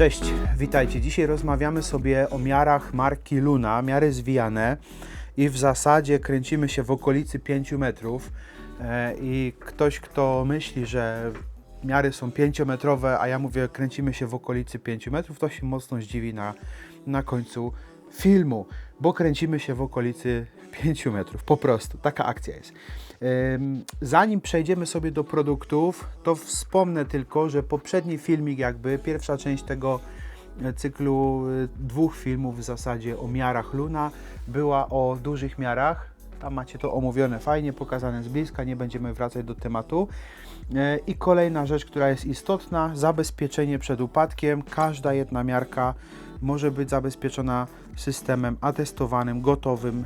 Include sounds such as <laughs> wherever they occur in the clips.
Cześć, witajcie. Dzisiaj rozmawiamy sobie o miarach marki Luna, miary zwijane i w zasadzie kręcimy się w okolicy 5 metrów E, i ktoś, kto myśli, że miary są 5-metrowe, a ja mówię kręcimy się w okolicy 5 metrów, to się mocno zdziwi na, na końcu filmu, bo kręcimy się w okolicy 5 metrów, po prostu, taka akcja jest. Zanim przejdziemy sobie do produktów, to wspomnę tylko, że poprzedni filmik, jakby pierwsza część tego e, cyklu e, dwóch filmów w zasadzie o miarach Luna była o dużych miarach. Tam macie to omówione fajnie, pokazane z bliska, nie będziemy wracać do tematu. E, I kolejna rzecz, która jest istotna, zabezpieczenie przed upadkiem. Każda jedna miarka może być zabezpieczona systemem atestowanym, gotowym,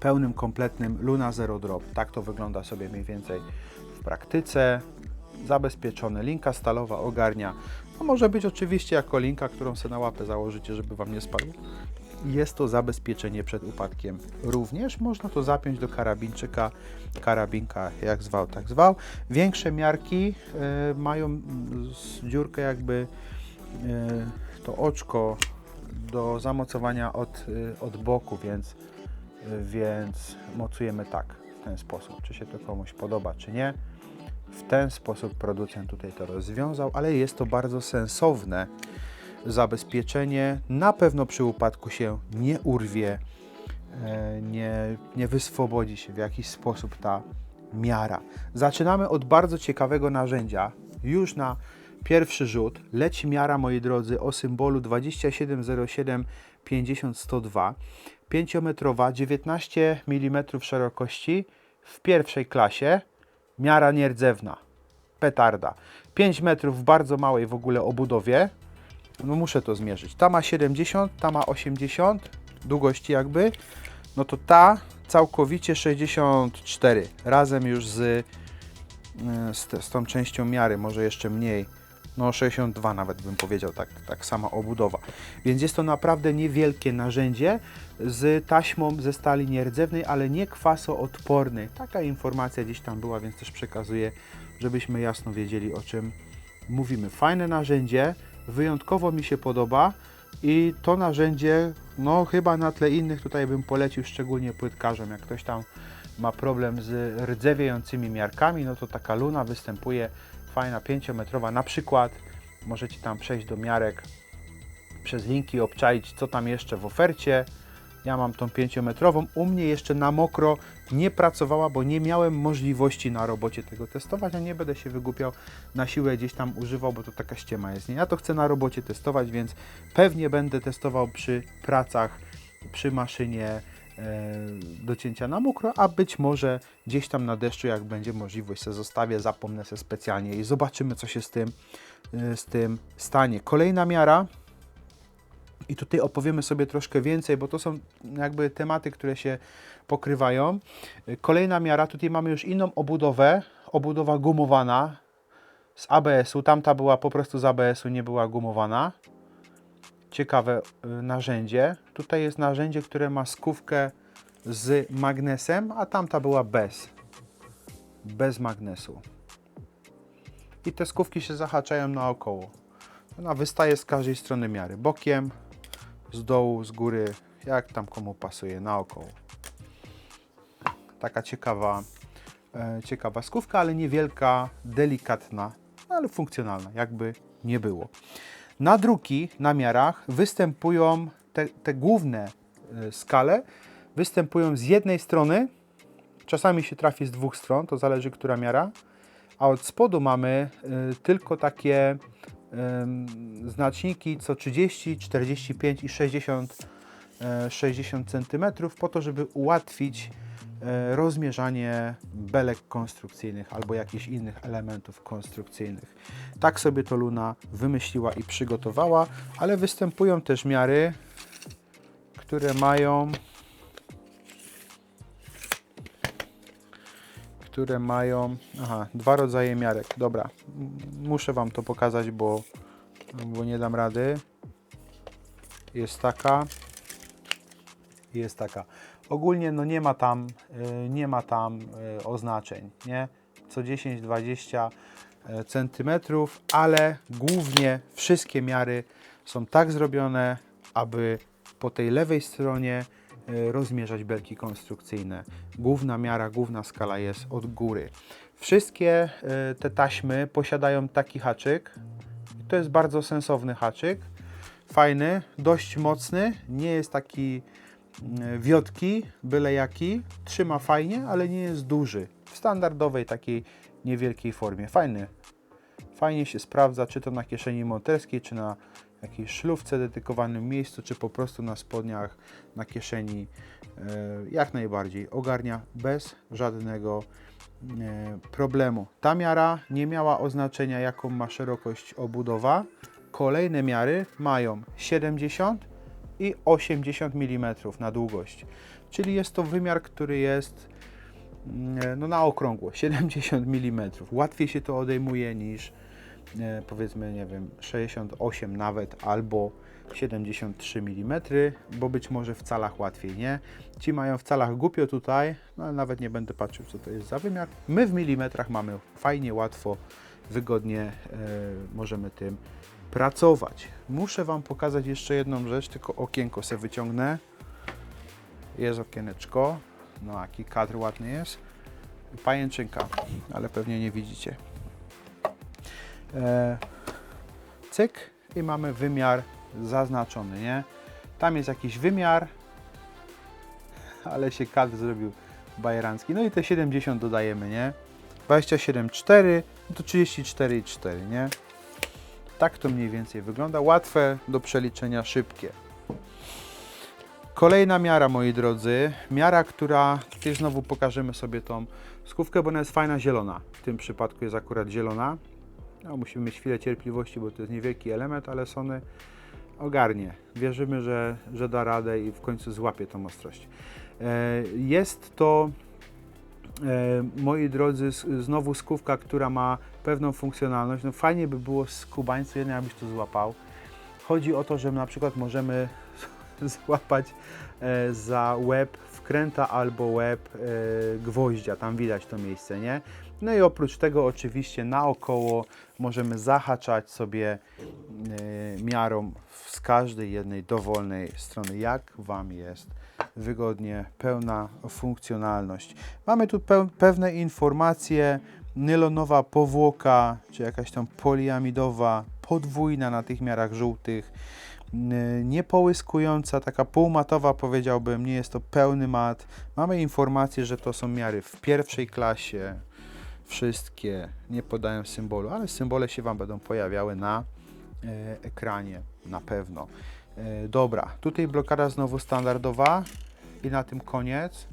pełnym, kompletnym Luna Zero Drop. Tak to wygląda sobie mniej więcej w praktyce. Zabezpieczone, linka stalowa ogarnia. No może być oczywiście jako linka, którą sobie na łapę założycie, żeby Wam nie spadło. Jest to zabezpieczenie przed upadkiem również. Można to zapiąć do karabinczyka, karabinka jak zwał, tak zwał. Większe miarki e, mają dziurkę jakby e, to oczko do zamocowania od, e, od boku, więc więc mocujemy tak, w ten sposób. Czy się to komuś podoba, czy nie. W ten sposób producent tutaj to rozwiązał, ale jest to bardzo sensowne zabezpieczenie. Na pewno przy upadku się nie urwie, e, nie, nie wyswobodzi się w jakiś sposób ta miara. Zaczynamy od bardzo ciekawego narzędzia. Już na pierwszy rzut leci miara, moi drodzy, o symbolu 2707 50 102. 5-metrowa, 19 mm szerokości w pierwszej klasie. Miara nierdzewna. Petarda. 5 metrów w bardzo małej w ogóle obudowie. No muszę to zmierzyć. Ta ma 70, ta ma 80 długości jakby. No to ta całkowicie 64. Razem już z, y, z, z tą częścią miary, może jeszcze mniej. No 62 nawet bym powiedział, tak, tak sama obudowa. Więc jest to naprawdę niewielkie narzędzie z taśmą ze stali nierdzewnej, ale nie kwasoodpornej. Taka informacja gdzieś tam była, więc też przekazuję, żebyśmy jasno wiedzieli o czym mówimy. Fajne narzędzie, wyjątkowo mi się podoba i to narzędzie, no chyba na tle innych tutaj bym polecił, szczególnie płytkarzom. Jak ktoś tam ma problem z rdzewiejącymi miarkami, no to taka luna występuje, fajna, 5-metrowa na przykład. Możecie tam przejść do miarek przez linki, obczaić co tam jeszcze w ofercie. Ja mam tą 5-metrową. U mnie jeszcze na mokro nie pracowała, bo nie miałem możliwości na robocie tego testować, a nie będę się wygłupiał na siłę gdzieś tam używał, bo to taka ściema jest. Nie? Ja to chcę na robocie testować, więc pewnie będę testował przy pracach, przy maszynie do cięcia na mokro, a być może gdzieś tam na deszczu, jak będzie możliwość, se zostawię, zapomnę se specjalnie i zobaczymy, co się z tym, e, z tym stanie. Kolejna miara, i tutaj opowiemy sobie troszkę więcej, bo to są jakby tematy, które się pokrywają. Y, Kolejna miara, tutaj mamy już inną obudowę, obudowa gumowana z ABS-u. Tamta była po prostu z ABS-u, nie była gumowana. Ciekawe y, narzędzie. Tutaj jest narzędzie, które ma skówkę z magnesem, a tamta była bez. Bez magnesu. I te skówki się zahaczają naokoło. Ona wystaje z każdej strony miary. Bokiem, z dołu, z góry, jak tam komu pasuje, naokoło. Taka ciekawa, e, ciekawa skówka, ale niewielka, delikatna, ale funkcjonalna, jakby nie było. Na druki, na miarach występują te, te główne e, skale, występują z jednej strony, czasami się trafi z dwóch stron, to zależy która miara, a od spodu mamy y, tylko takie znaczniki co 30, 45 i 60, e, 60 cm po to, żeby ułatwić e, rozmierzanie belek konstrukcyjnych albo jakichś innych elementów konstrukcyjnych. Tak sobie to Luna wymyśliła i przygotowała, ale występują też miary, które mają które mają. Aha, dwa rodzaje miarek. Dobra, muszę Wam to pokazać, bo, bo nie dam rady. Jest taka. Jest taka. Ogólnie no nie ma tam, y, nie ma tam y, oznaczeń, nie? Co 10, 20 e, centymetrów, ale głównie wszystkie miary są tak zrobione, aby po tej lewej stronie rozmierzać belki konstrukcyjne. Główna miara, główna skala jest od góry. Wszystkie te taśmy posiadają taki haczyk. To jest bardzo sensowny haczyk. Fajny, dość mocny, nie jest taki wiotki, byle jaki. Trzyma fajnie, ale nie jest duży. W standardowej takiej niewielkiej formie. Fajny. Fajnie się sprawdza, czy to na kieszeni monterskiej, czy na jakiejś szlówce dedykowanym miejscu, czy po prostu na spodniach, na kieszeni. E, Jak najbardziej ogarnia bez żadnego e, problemu. Ta miara nie miała oznaczenia, jaką ma szerokość obudowa. Kolejne miary mają 70 i 80 mm na długość. Czyli jest to wymiar, który jest mm, no, na okrągło 70 mm. Łatwiej się to odejmuje niż e, powiedzmy, nie wiem, 68 nawet albo 73 mm, bo być może w calach łatwiej, nie? Ci mają w calach głupio tutaj, no ale nawet nie będę patrzył, co to jest za wymiar. My w milimetrach mamy fajnie, łatwo, wygodnie e, możemy tym pracować. Muszę Wam pokazać jeszcze jedną rzecz, tylko okienko sobie wyciągnę. Jest okieneczko, no jaki kadr ładny jest. Pajęczynka, ale pewnie nie widzicie. E, cyk i mamy wymiar zaznaczony, nie? Tam jest jakiś wymiar, ale się kadr zrobił bajerancki. No i te 70 dodajemy, nie? 27,4 no to 34,4, nie? Tak to mniej więcej wygląda. Łatwe do przeliczenia, szybkie. Kolejna miara, moi drodzy. Miara, która, tutaj znowu pokażemy sobie tą skówkę, bo ona jest fajna zielona. W tym przypadku jest akurat zielona. No, musimy mieć chwilę cierpliwości, bo to jest niewielki element, ale Sony ogarnie. Wierzymy, że, że da radę i w końcu złapie tą ostrość. E, Jest to, moi drodzy, znowu skówka, która ma pewną funkcjonalność. No fajnie by było z kubańcu, jeden abyś to złapał. Chodzi o to, że na przykład możemy <laughs> złapać e, za łeb wkręta albo łeb e, gwoździa, tam widać to miejsce, nie? No i oprócz tego oczywiście naokoło możemy zahaczać sobie e, miarą z każdej jednej dowolnej strony, jak Wam jest wygodnie, pełna funkcjonalność. Mamy tu peł- pewne informacje, nylonowa powłoka, czy jakaś tam poliamidowa, podwójna na tych miarach żółtych, niepołyskująca, taka półmatowa powiedziałbym, nie jest to pełny mat. Mamy informację, że to są miary w pierwszej klasie, wszystkie, nie podają symbolu, ale symbole się Wam będą pojawiały na e, ekranie, na pewno. E, dobra, tutaj blokada znowu standardowa i na tym koniec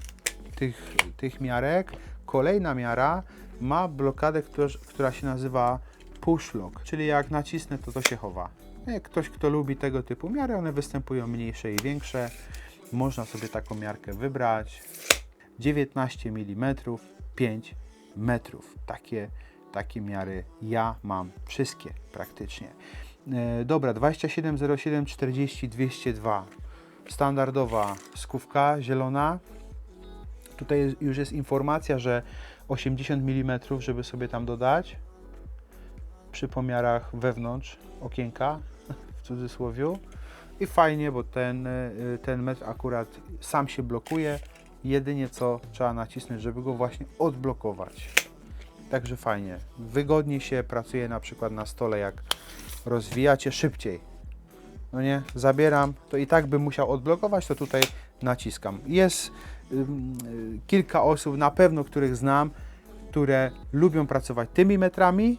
tych, tych miarek. Kolejna miara ma blokadę, która, która się nazywa push lock, czyli jak nacisnę, to to się chowa. Ktoś, kto lubi tego typu miary, one występują mniejsze i większe. Można sobie taką miarkę wybrać. 19 mm, 5 metrów. Takie, takie miary ja mam wszystkie praktycznie. E, dobra, 2707 40 202. Standardowa skówka zielona. Tutaj już jest informacja, że 80 mm, żeby sobie tam dodać przy pomiarach wewnątrz okienka w cudzysłowiu. I fajnie, bo ten, y, ten metr akurat sam się blokuje. Jedynie co trzeba nacisnąć, żeby go właśnie odblokować. Także fajnie. Wygodnie się pracuje na przykład na stole, jak rozwijacie szybciej. No nie, zabieram, to i tak bym musiał odblokować, to tutaj naciskam. Jest ym, y, kilka osób, na pewno których znam, które lubią pracować tymi metrami,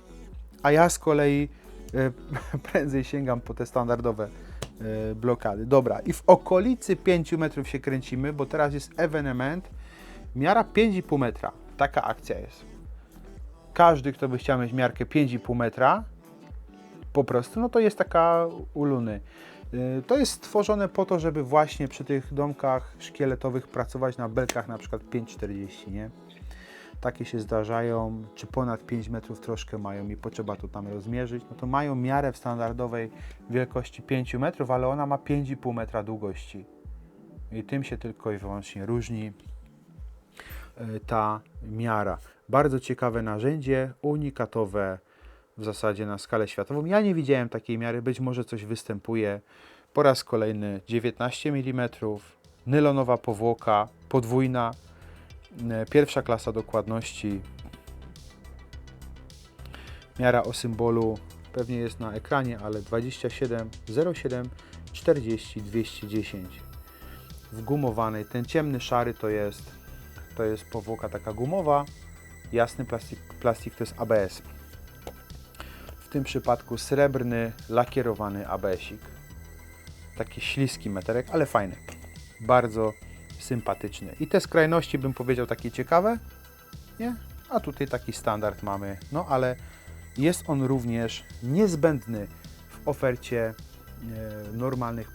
a ja z kolei y, <laughs> prędzej sięgam po te standardowe y, blokady. Dobra, i w okolicy 5 metrów się kręcimy, bo teraz jest ewenement. Miara 5,5 metra. Taka akcja jest. Każdy, kto by chciał mieć miarkę 5,5 metra, po prostu, no to jest taka u Luny. Y, To jest stworzone po to, żeby właśnie przy tych domkach szkieletowych pracować na belkach na przykład 5,40, nie? Takie się zdarzają, czy ponad 5 metrów troszkę mają i potrzeba to tam rozmierzyć, no to mają miarę w standardowej wielkości 5 metrów, ale ona ma 5,5 metra długości. I tym się tylko i wyłącznie różni y, ta miara. Bardzo ciekawe narzędzie, unikatowe, w zasadzie na skalę światową. Ja nie widziałem takiej miary, być może coś występuje. Po raz kolejny 19 mm, nylonowa powłoka, podwójna, pierwsza klasa dokładności. Miara o symbolu pewnie jest na ekranie, ale 27 07 40 210 w gumowanej. Ten ciemny szary to jest to jest powłoka taka gumowa, jasny plastik, plastik to jest ABS. W tym przypadku srebrny, lakierowany ABS-ik. Taki śliski meterek, ale fajny. Bardzo sympatyczny. I te skrajności bym powiedział takie ciekawe, nie? A tutaj taki standard mamy, no ale jest on również niezbędny w ofercie e, normalnych,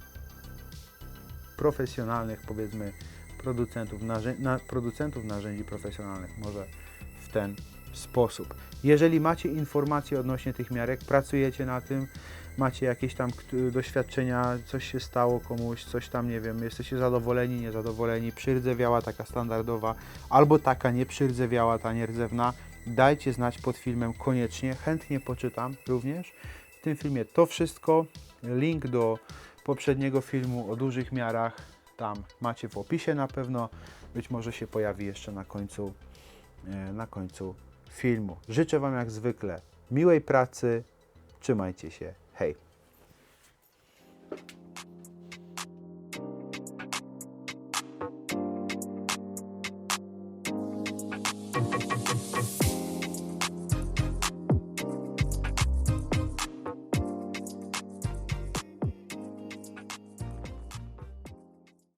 profesjonalnych, powiedzmy, producentów, narzę- na, producentów narzędzi profesjonalnych, może w ten sposób. Jeżeli macie informacje odnośnie tych miarek, pracujecie na tym, macie jakieś tam doświadczenia, coś się stało komuś, coś tam, nie wiem, jesteście zadowoleni, niezadowoleni, przyrzewiała taka standardowa, albo taka nieprzyrzewiała, ta nierdzewna, dajcie znać pod filmem koniecznie, chętnie poczytam również. W tym filmie to wszystko, link do poprzedniego filmu o dużych miarach, tam macie w opisie na pewno, być może się pojawi jeszcze na końcu, e, na końcu filmu. Życzę Wam jak zwykle miłej pracy, trzymajcie się, hej!